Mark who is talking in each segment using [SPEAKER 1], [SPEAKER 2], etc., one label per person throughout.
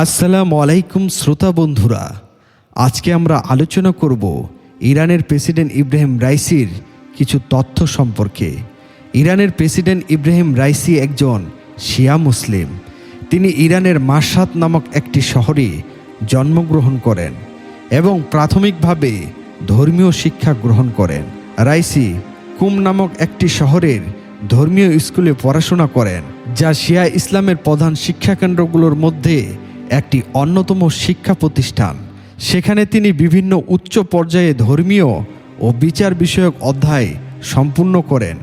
[SPEAKER 1] আসসালামু আলাইকুম শ্রোতা বন্ধুরা। আজকে আমরা আলোচনা করব ইরানের প্রেসিডেন্ট ইব্রাহিম রাইসির কিছু তথ্য সম্পর্কে। ইরানের প্রেসিডেন্ট ইব্রাহিম রাইসি একজন শিয়া মুসলিম। তিনি ইরানের মাসাত নামক একটি শহরে জন্মগ্রহণ করেন এবং প্রাথমিকভাবে ধর্মীয় শিক্ষা গ্রহণ করেন। রাইসি কুম নামক একটি শহরের ধর্মীয় স্কুলে পড়াশোনা করেন, যা শিয়া ইসলামের প্রধান শিক্ষাকেন্দ্রগুলোর মধ্যে একটি অন্যতম শিক্ষা প্রতিষ্ঠান। সেখানে তিনি বিভিন্ন উচ্চ পর্যায়ে ধর্মীয় ও বিচার বিষয়ক অধ্যায় সম্পূর্ণ করেন।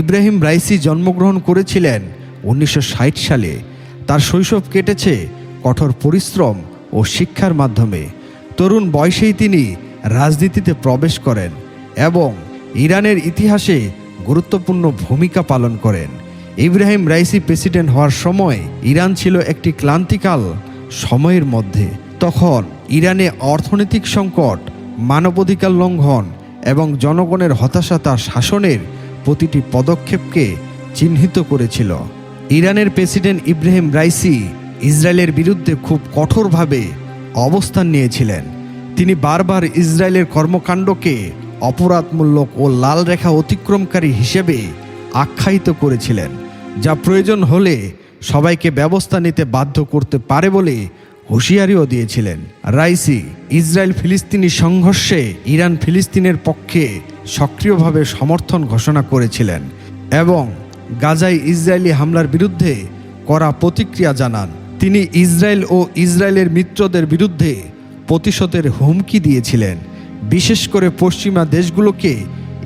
[SPEAKER 1] ইব্রাহিম রাইসি জন্মগ্রহণ করেছিলেন উনিশশো ষাট সালে। তার শৈশব কেটেছে কঠোর পরিশ্রম ও শিক্ষার মাধ্যমে। তরুণ বয়সেই তিনি রাজনীতিতে প্রবেশ করেন এবং ইরানের ইতিহাসে গুরুত্বপূর্ণ ভূমিকা পালন করেন। ইব্রাহিম রাইসি প্রেসিডেন্ট হওয়ার সময় ইরান ছিল একটি ক্লান্তিকাল সময়ের মধ্যে তখন ইরানে অর্থনৈতিক সংকট, মানবাধিকার লঙ্ঘন এবং জনগণের হতাশা তার শাসনের প্রতিটি পদক্ষেপকে চিহ্নিত করেছিল। ইরানের প্রেসিডেন্ট ইব্রাহিম রাইসি ইসরায়েলের বিরুদ্ধে খুব কঠোরভাবে অবস্থান নিয়েছিলেন। তিনি বারবার ইসরায়েলের কর্মকাণ্ডকে অপরাধমূলক ও লাল রেখা অতিক্রমকারী হিসেবে আখ্যায়িত করেছিলেন, যা প্রয়োজন হলে সবাইকে ব্যবস্থা নিতে বাধ্য করতে পারে বলে হুঁশিয়ারিও দিয়েছিলেন। রাইসি ইসরায়েল ফিলিস্তিনি সংঘর্ষে ইরান ফিলিস্তিনের পক্ষে সক্রিয়ভাবে সমর্থন ঘোষণা করেছিলেন এবং গাজায় ইসরায়েলি হামলার বিরুদ্ধে করা প্রতিক্রিয়া জানান। তিনি ইসরায়েল ও ইসরায়েলের মিত্রদের বিরুদ্ধে প্রতিশোধের হুমকি দিয়েছিলেন। বিশেষ করে পশ্চিমা দেশগুলোকে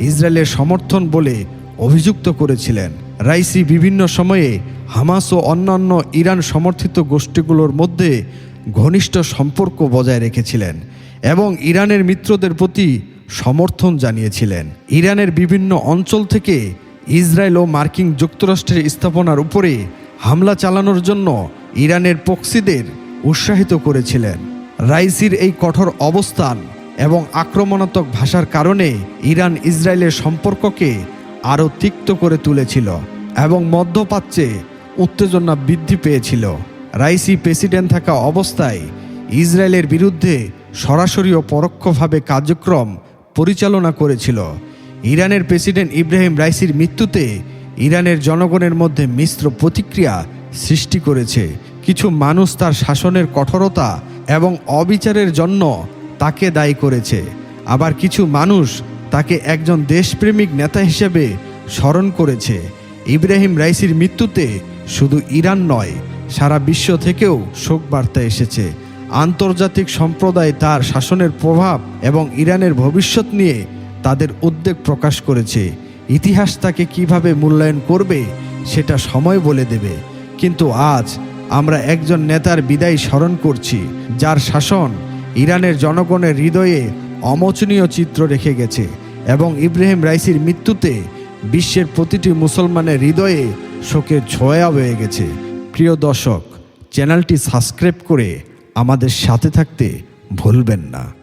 [SPEAKER 1] ইসরায়েলের সমর্থন বলে অভিযুক্ত করেছিলেন। রাইসি বিভিন্ন সময়ে হামাস ও অন্যান্য ইরান সমর্থিত গোষ্ঠীগুলোর মধ্যে ঘনিষ্ঠ সম্পর্ক বজায় রেখেছিলেন এবং ইরানের মিত্রদের প্রতি সমর্থন জানিয়েছিলেন। ইরানের বিভিন্ন অঞ্চল থেকে ইসরায়েল ও মার্কিন যুক্তরাষ্ট্রের স্থাপনার উপরে হামলা চালানোর জন্য ইরানের পক্সিদের উৎসাহিত করেছিলেন। রাইসির এই কঠোর অবস্থান এবং আক্রমণাত্মক ভাষার কারণে ইরান ইসরায়েলের সম্পর্ককে আরও তিক্ত করে তুলেছিল এবং মধ্যপ্রাচ্যে উত্তেজনা বৃদ্ধি পেয়েছিল। রাইসি প্রেসিডেন্ট থাকা অবস্থায় ইসরায়েলের বিরুদ্ধে সরাসরি ও পরোক্ষভাবে কার্যক্রম পরিচালনা করেছিল। ইরানের প্রেসিডেন্ট ইব্রাহিম রাইসির মৃত্যুতে ইরানের জনগণের মধ্যে মিশ্র প্রতিক্রিয়া সৃষ্টি করেছে। কিছু মানুষ তার শাসনের কঠোরতা এবং অবিচারের জন্য তাকে দায়ী করেছে। আবার কিছু মানুষ তাকে একজন দেশপ্রেমিক নেতা হিসেবে স্মরণ করেছে। ইব্রাহিম রাইসির মৃত্যুতে শুধু ইরান নয়, সারা বিশ্ব থেকেও শোক বার্তা এসেছে। আন্তর্জাতিক সম্প্রদায় তার শাসনের প্রভাব এবং ইরানের ভবিষ্যৎ নিয়ে তাদের উদ্বেগ প্রকাশ করেছে। ইতিহাস তাকে কীভাবে মূল্যায়ন করবে, সেটা সময় বলে দেবে। কিন্তু আজ আমরা একজন নেতার বিদায় স্মরণ করছি, যার শাসন ইরানের জনগণের হৃদয়ে অমোচনীয় চিত্র রেখে গেছে এবং ইব্রাহিম রাইসির মৃত্যুতে বিশ্বের প্রতিটি মুসলমানের হৃদয়ে শোকের ছোঁয়া হয়ে গেছে। প্রিয় দর্শক, চ্যানেলটি সাবস্ক্রাইব করে আমাদের সাথে থাকতে ভুলবেন না।